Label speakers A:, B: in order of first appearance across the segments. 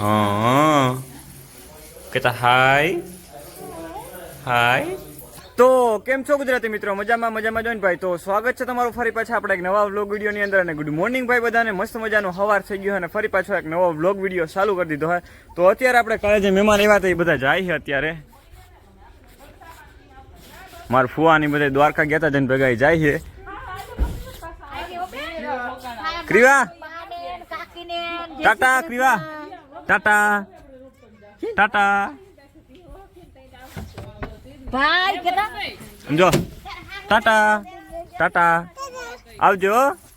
A: હા. કહેતા હાય. હાય. તો કેમ છો ગુજરાતી મિત્રો? મજામાં મજામાં જોઈને ભાઈ. તો સ્વાગત છે તમારું ફરી પાછા આપણે એક નવા વ્લોગ વિડીયોની અંદર અને ગુડ મોર્નિંગ ભાઈ બધાને. મસ્ત મજાનો હવાર થઈ ગયો અને ફરી પાછો એક નવો વ્લોગ વીડિયો ચાલુ કરી દીધો હોય તો અત્યારે આપણે કાલે જે મહેમાન આવ્યા હતા એ બધા જાય છે અત્યારે. મારા ફુવાની બધા દ્વારકા ગયા હતા જઈને ભેગા જાય છે. ક્રિવા? ટાટા ક્રિવા? ટાટા. ટાટા.
B: ભાઈ કેટલા
A: સમજો. ટાટા. ટાટા. આવજો.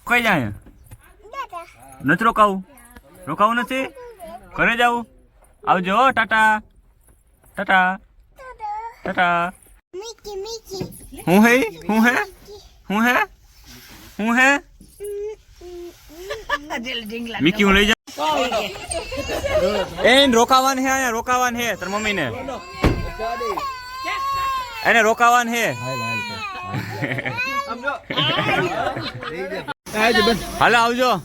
A: કઈ જાય નથી રોકાવું? રોકાવું નથી? ઘરે જાવું આવજો ટાટા. ટાટા. ટાટા. હું હે? હું હે? હું હે? હું હે? મિકી હું લઈ જા એને રોકાવાન હે અહીંયા રોકાવાન હે તાર મમ્મીને. એને રોકાવાન હે. હાલો આવજો.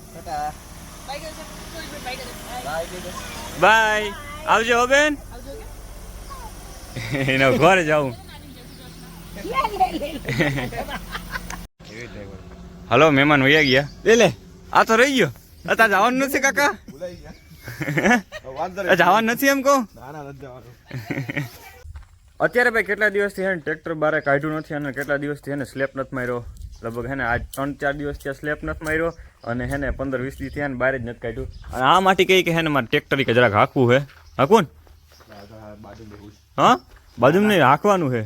A: બાય. આવજો હો બેન. એના ઘરે જાઉં હલો મહેમાન વયા ગયા. લે લે. આ તો રહી ગયો. અત્યારે જવાનું નથી કાકા? જવાનું નથી એમ કહું? અત્યારે ભાઈ કેટલા દિવસથી હે ને ટ્રેક્ટર બારે કાઢ્યું નથી અને કેટલા દિવસથી હેને સ્લેપ નથી માર્યો? લગભગ હેને આજ ત્રણ ચાર દિવસ ત્યાં સ્લેપ નથી માર્યો અને હેને પંદર વીસ દી થયા ને બહાર જ નથી કાઢ્યું. અને આ માટે કહી કે હે ને મારે ટ્રેક્ટર કે જરાક હાંકવું હે? હાંકવું ને? હા? બાજુમાં નહીં હાંકવાનું હે?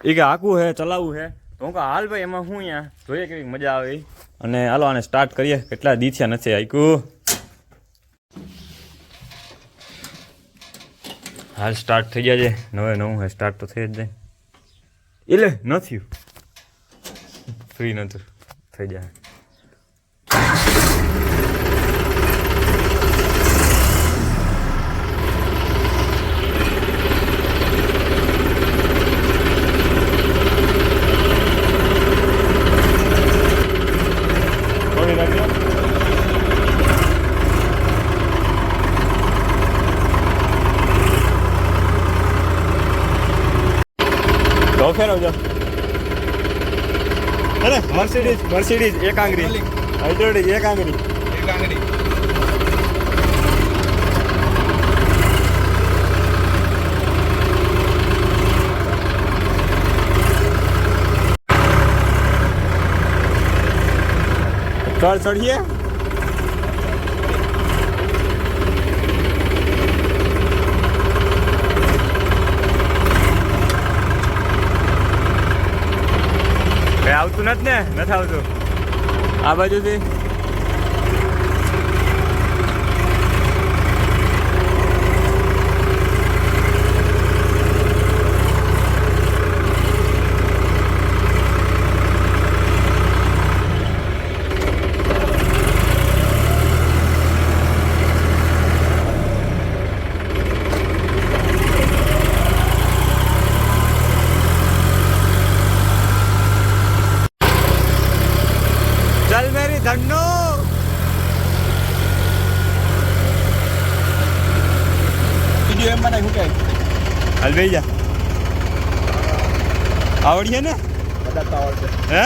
A: એ કે હાંકવું હે ચલાવવું હે? તો હું હાલ ભાઈ, એમાં હું અહીંયા જોઈએ કેવી મજા આવે અને હાલો, આને સ્ટાર્ટ કરીએ. કેટલા દી નથી હાંક્યું હાલ સ્ટાર્ટ થઈ ગયા છે. નવે નવું સ્ટાર્ટ તો થઈ જ જાય. એટલે ન થયું. ફ્રી નતું. થઈ જાય. તો ફેરવજો અરે મર્સિડીઝ મર્સિડીઝ એક આંગળી હાઇડ્રોડિક એક આંગળી ચડ ચડીએ કઈ આવતું નથી ને? નથી આવતું. આ બાજુથી ચલ મેરી ધન્નો
C: વીડિયો એમ બનાવી શું કહે
A: હાલ બેહી જા. આવડીએ ને? હે?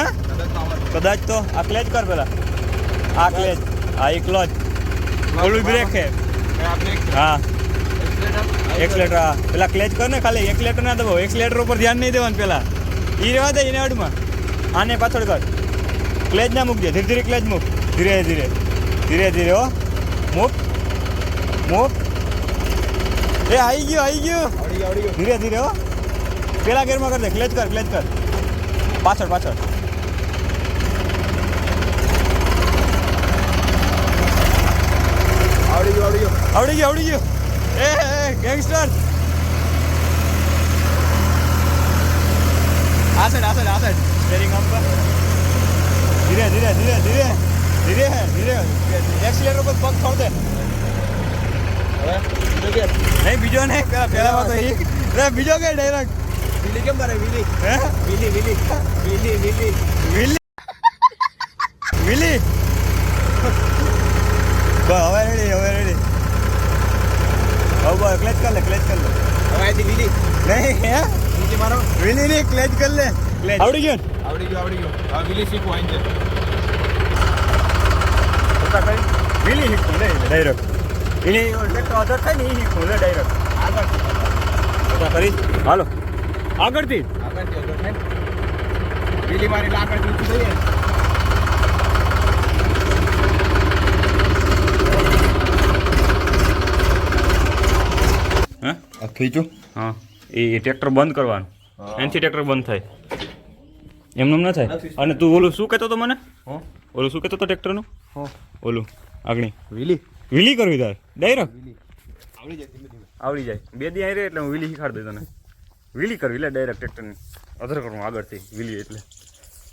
C: કદાચ તો આવડશે.
A: જ કર પેલા. આ જ. આ એકલો જ. ઓલું બ્રેક છે
C: હા. એક
A: હા એક્સલેટર હા. પેલા ક્લેચ કર ને ખાલી. એક્સલેટર ના દબાવો. એક્સલેટર ઉપર ધ્યાન નહીં દેવાનું પેલા. એ રહેવા દે એને અડમાં. આને પાછળ કર. ક્લેચ ના મૂકજે ધીરે ધીરે ક્લેચ મૂક. ધીરે ધીરે. ધીરે ધીરે હો. મૂક. મૂક. એ આવી ગયો આવી ગયો. ધીરે ધીરે હો. પેલા ગેરમાં કરી દે ક્લેચ કર ક્લેચ કર. પાછળ પાછળ.
C: આવડી ગયું આવડી ગયું.
A: આવડી ગયો આવડી ગયો. એ એ ગેંગસ્ટર. આ સાઈડ આ સાઈડ આ સાઈડ સ્ટેરિંગ અપ ધીરે ધીરે ધીરે ધીરે. ધીરે ધીરે. એક્સિલેટર પર પગ છોડ દે નહીં બીજો નહીં પેલા પહેલામાં તો એક રે બીજો કે ડાયરેક્ટ
C: વિલી કેમ મારે વિલી
A: હે
C: wheelie wheelie wheelie wheelie
A: wheelie wheelie બસ હવે રેડી હવે રેડી ક્લેચ કર લે ક્લેચ કર લે
C: હવે આથી વીલી
A: નહીં હે
C: નીચે મારો
A: વિલી ની ક્લેચ કર લે ક્લેચ આવડી ગયો ને
C: આવડી ગયો આવડી ગયો હવે વીલી શીખવું અહીં છે
A: પતા કઈ વિલી હિકું લે ડાયરેક્ટ ટ્રેક્ટર અધર થાય ને એ ખોલે ડાયરેક્ટ કરી. હાલો. આગળથી.
C: આગળ જો થાય વીલી મારી એટલે આગળ ઊંચું થઈએ
A: હા?
C: ખીચું
A: હા. એ ટ્રેક્ટર બંધ કરવાનું. એનથી ટ્રેક્ટર બંધ થાય. એમનું ન થાય? અને તું ઓલું શું કહેતો હતો મને?
C: હો.
A: ઓલું શું કહેતો હતો ટ્રેક્ટરનું?
C: હો.
A: ઓલું આગળ.
C: વીલી.
A: વિલી કરવી તાર. ડાયરેક્ટ
C: આવડી જાય
A: આવડી જાય. બે દી આવી એટલે હું વિલી શીખાડ દઉં તને. વિલી કરવી લે ડાયરેક્ટ ટ્રેક્ટરની અધર કરું આગળથી વિલી એટલે.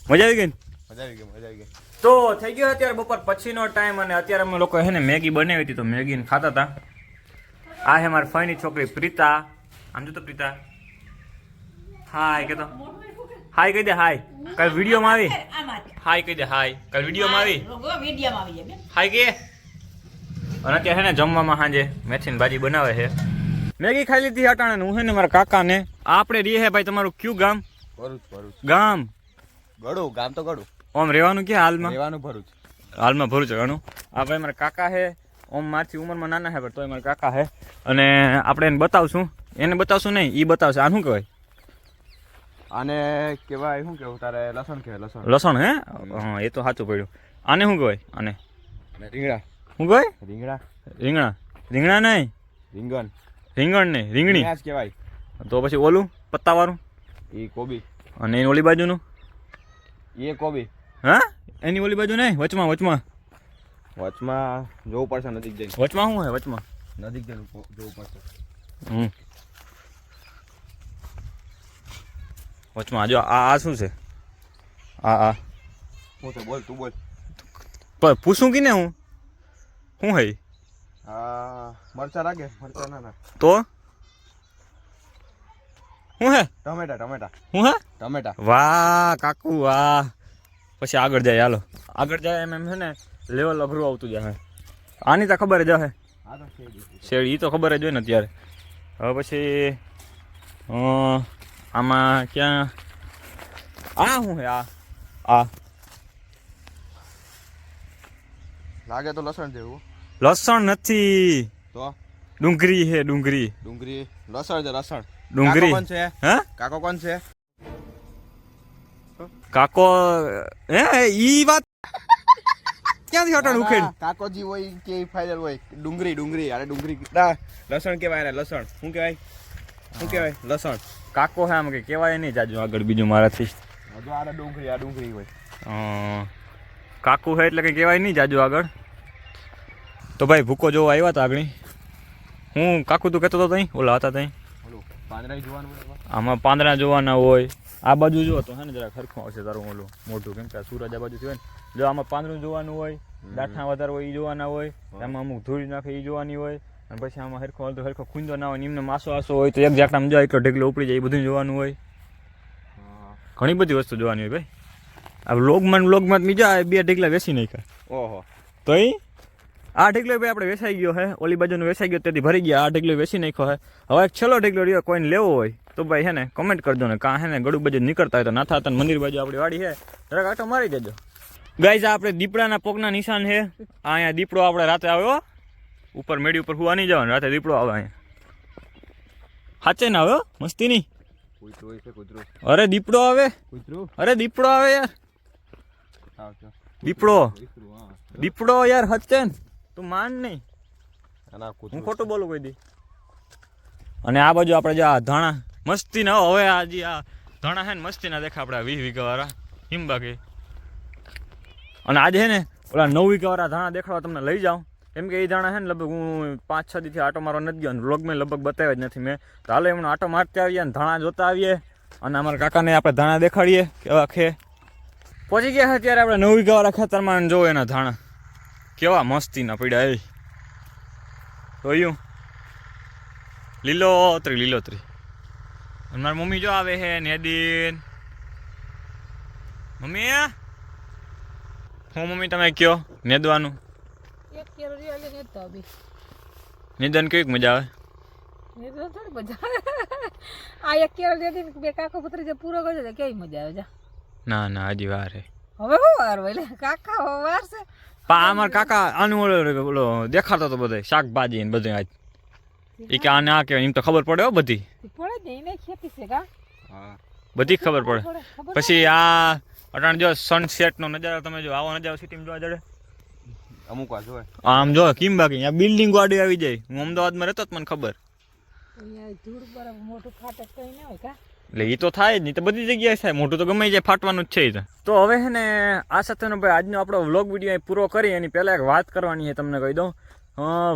A: મજા આવી ગઈ ને?
C: મજા આવી ગઈ મજા આવી ગઈ.
A: તો થઈ ગયો અત્યારે બપોર પછીનો ટાઈમ અને અત્યારે અમે લોકો હે ને મેગી બનાવી હતી તો મેગી ને ખાતા હતા આ હે મારી ફઈની છોકરી પ્રીતા. આમ જો તો પ્રીતા. હાય કે તો. હાય કહી દે હાય કાલ વિડીયોમાં આવી? હાય કહી દે હાય કાલ વિડીયોમાં આવી? હાય કે અને અત્યારે હે ને જમવામાં સાંજે મેથીની ભાજી બનાવે છે. મેગી ખાઈ લીધી અટાણે હું હે ને મારા કાકાને. આપણે રીએ હે ભાઈ તમારું કયું ગામ?
C: ભરૂચ ભરૂચ.
A: ગામ.
C: ગળું ગામ તો ગળું.
A: ઓમ રહેવાનું ક્યાં હાલમાં?
C: રહેવાનું ભરૂચ.
A: હાલમાં ભરું છે ઘણું. આ ભાઈ મારા કાકા છે. ઓમ મારથી ઉંમરમાં નાના છે પણ તોય મારા કાકા છે. અને આપણે એને બતાવશું. એને બતાવશું નહીં એ બતાવશે. આ શું કહેવાય.
C: આને કહેવાય શું કેવું તારે લસણ કહેવાય લસણ.
A: લસણ હે? હા એ તો સાચું પડ્યું. આને શું કહેવાય? આને.
C: રીંગણા.
A: શું કહેવાય
C: રીંગણા.
A: રીંગણા. રીંગણા નહીં.
C: રીંગણ.
A: રીંગણ નહીં રીંગણી.
C: રીંગણા જ કહેવાય.
A: તો પછી ઓલું પત્તાવાળું?
C: એ કોબી.
A: અને એની ઓલી બાજુનું?
C: એ કોબી.
A: હા? એની ઓલી બાજુ નહીં વચમાં વચમાં.
C: વચમાં જોવું પડશે નજીક જઈને.
A: વચમાં શું હે વચમાં?
C: નજીક જઈને જોવું પડશે.
A: હમ. વચમાં જો આ આ શું છે? આ આ.
C: હું તો બોલ તું બોલ.
A: પૂછું કે ને હું? શું હે
C: આ મરચા લાગે મરચા ના ના
A: તો? શું હે?
C: ટમેટા ટમેટા.
A: શું હે?
C: ટમેટા.
A: વાહ કાકુ વાહ. પછી આગળ જાય હાલો. આગળ જાય એમ એમ છે ને લેવલ અઘરું આવતું જાય આની તો ખબર જ હે. શેડ એ તો ખબર જ હોય ને અત્યારે. હવે પછી આમાં ક્યાં? આ શું હે આ. આ.
C: લાગે તો લસણ જેવું.
A: લસણ નથી.
C: તો?
A: ડુંગરી હે ડુંગરી
C: ડુંગરી લસણ છે લસણ.
A: ડુંગળી.
C: કોણ છે?
A: હે?
C: કાકો કોણ છે?
A: કાકો હે ઈ વાત ક્યાંથી હટાણ ઉખેડ?
C: કાકોજી હોય કે ફાઈનલ હોય. ડુંગળી ડુંગળી. અરે ડુંગળી. ના, લસણ કહેવાય ને લસણ. શું કહેવાય? શું કહેવાય? લસણ.
A: કાકો હે આમ કે કહેવાય નહીં જાજુ આગળ બીજું મારાથી.
C: હજુ આ ડુંગળી આ ડુંગળી હોય.
A: અ, કાકુ છે એટલે કંઈ કહેવાય નહીં જાજુ આગળ. તો ભાઈ ભૂકો જોવા આવ્યા હતા આગળ. હું કાકુ તું કહેતો હતો ત્યાં ઓલા હતા
C: ત્યાં જોવાનું
A: આમાં પાંદડા જોવાના હોય. આ બાજુ જો તો હે ને જરા ખરખું આવશે તારું ઓલું મોટું કેમ કે સૂરજ આ બાજુ હોય ને. જો આમાં પાંદડું જોવાનું હોય દાંઠા વધારે હોય એ જોવાના હોય આમાં અમુક ધૂળ નાખે એ જોવાની હોય અને પછી આમાં હરખો હલતો હરખો ખૂંદો ના હોય ને એમને માસો આસો હોય તો એક જાકટામાં જાય એટલો ઢેકલો ઉપડી જાય એ બધું જોવાનું હોય. ઘણી બધી વસ્તુ જોવાની હોય ભાઈ. આ વ્લોગમાં વ્લોગમાં બીજા બે ઢીકલા વેસી નાખ્યા.
C: ઓહો.
A: તો એ આ ઢીકલો ભાઈ આપણે વેસાઈ ગયો હે. ઓલી બાજુનો વેસાઈ ગયો તેથી ભરી ગયા. આ ઢીકલો વેસી નાખ્યો હે. હવે એક છેલ્લો ઢીકલો રહ્યો કોઈને લેવો હોય તો ભાઈ હે ને કમેન્ટ કરજો ને. કાં હે ને ગળું બાજુ નીકળતા હોય તો નાથા હતા મંદિર બાજુ આપણી વાડી હે. જરાક આટો મારી દેજો. ગાઈઝ આપણે દીપડાના પગના નિશાન છે આ અહીંયા દીપડો આપણે રાતે આવ્યો ઉપર મેડી ઉપર હુવા નહીં જવાનું રાતે દીપડો આવે અહીંયા. સાચે ના આવ્યો મસ્તી નહીં અરે દીપડો આવે. અરે દીપડો આવે યાર. દીપડો. દીપડો યાર હચેન તું માન નહીં. હું ખોટું બોલું કોઈ દી? અને આ બાજુ આપણે જે આ ધાણા મસ્તી ના હવે આજે આ ધાણા હે ને મસ્તી ના દેખા આપણે વીસ વીઘા વાળા હિમબાગી અને આજે છે ને ઓલા નવ વીઘા વાળા ધાણા દેખાડવા તમને લઈ જાઉં. કેમ કે એ ધાણા છે ને લગભગ હું પાંચ છ દીથી આટો મારવા નથી ગયો અને વ્લોગ મેં લગભગ બતાવ્યા જ નથી મેં. તો હાલે એમનો આટો મારતા આવીએ અને ધાણા જોતા આવીએ. અને અમારા કાકાને આપણે ધાણા દેખાડીએ કેવા ખે પહોંચી ગયા છે ત્યારે આપણે નવ ગાવાળા વાળા ખેતરમાં જોવો એના ધાણા. કેવા મસ્તીના પીડા એ. જોયું? લીલોતરી લીલોતરી. અને મારી મમ્મી જો આવે છે નેદીન મમ્મી હું? મમ્મી તમે કયો? નેદવાનું? નિદન કેવીક મજા આવે?
D: થોડી મજા આવે. આ એક કેરો દેતી ને બે કાકો પુત્રી જે પૂરો કર્યો કેવી મજા આવે જા.
A: ના ના હજી વાર હે.
D: હવે હું વાર હોય? કાકા હવે વાર છે.
A: પા અમાર કાકા આનું ઓલો ઓલો દેખાડતો તો બધે શાકભાજી ને બધું આજ. એ કે આને આ કહેવાય એમ તો ખબર પડે હો બધી.
D: પડે ને એને ખેતી છે કા?
C: હા
A: બધી જ ખબર પડે. પછી આ અટાણ જો સનસેટ નો નજારો તમે જો આવો નજારો સિટીમાં જોવા જડે.
C: અમુક વાર જોવે
A: આમ જો કેમ બાકી? અહીંયા બિલ્ડિંગ ગાડી આવી જાય. હું અમદાવાદમાં રહેતો મને ખબર.
D: અહીંયા ધૂળ બરફ મોટું ફાટક કઈ ના હોય કા?
A: એટલે એ તો થાય જ નહીં, તો બધી જગ્યાએ થાય. મોટું તો ગમે જાય, ફાટવાનું જ છે તો. હવે છે ને, આ સાથેનો ભાઈ આજનો આપણો વ્લોગ વીડિયો પૂરો કરી, એની પહેલાં એક વાત કરવાની છે તમને કહી દઉં.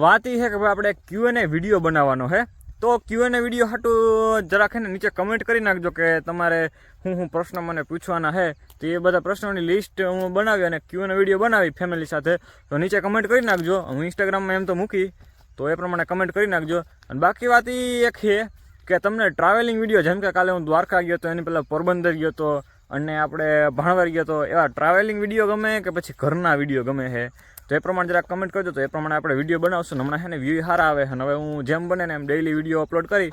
A: વાત એ છે કે ભાઈ આપણે ક્યુ એન વીડિયો બનાવવાનો છે તો ક્યુ એને વીડિયો હાટું જરાક છે ને નીચે કમેન્ટ કરી નાખજો કે તમારે હું હું પ્રશ્ન મને પૂછવાના છે તો એ બધા પ્રશ્નોની લિસ્ટ હું બનાવી અને ક્યુ એન વીડિયો બનાવી ફેમિલી સાથે. તો નીચે કમેન્ટ કરી નાખજો. હું ઇન્સ્ટાગ્રામમાં એમ તો મૂકી, તો એ પ્રમાણે કમેન્ટ કરી નાખજો. અને બાકી વાત એ એક છે કે તમને ટ્રાવેલિંગ વીડિયો જેમ કે કાલે હું દ્વારકા ગયો તો એની પહેલાં પોરબંદર ગયો હતો અને આપણે ભાણવર ગયો તો, એવા ટ્રાવેલિંગ વીડિયો ગમે કે પછી ઘરના વીડિયો ગમે છે તો એ પ્રમાણે જરાક કમેન્ટ કરજો તો એ પ્રમાણે આપણે વીડિયો બનાવશું હમણાં છે ને વ્યૂ સારા આવે અને હવે હું જેમ બને ને એમ ડેઈલી વીડિયો અપલોડ કરી.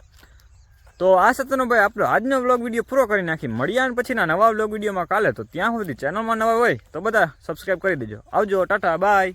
A: તો આ સાથેનો ભાઈ આપણો આજનો વ્લોગ વીડિયો પૂરો કરી નાખી. મળ્યા પછીના નવા વ્લોગ વિડીયોમાં કાલે. તો ત્યાં સુધી ચેનલમાં નવા હોય તો બધા સબસ્ક્રાઈબ કરી દેજો. આવજો, ટાટા બાય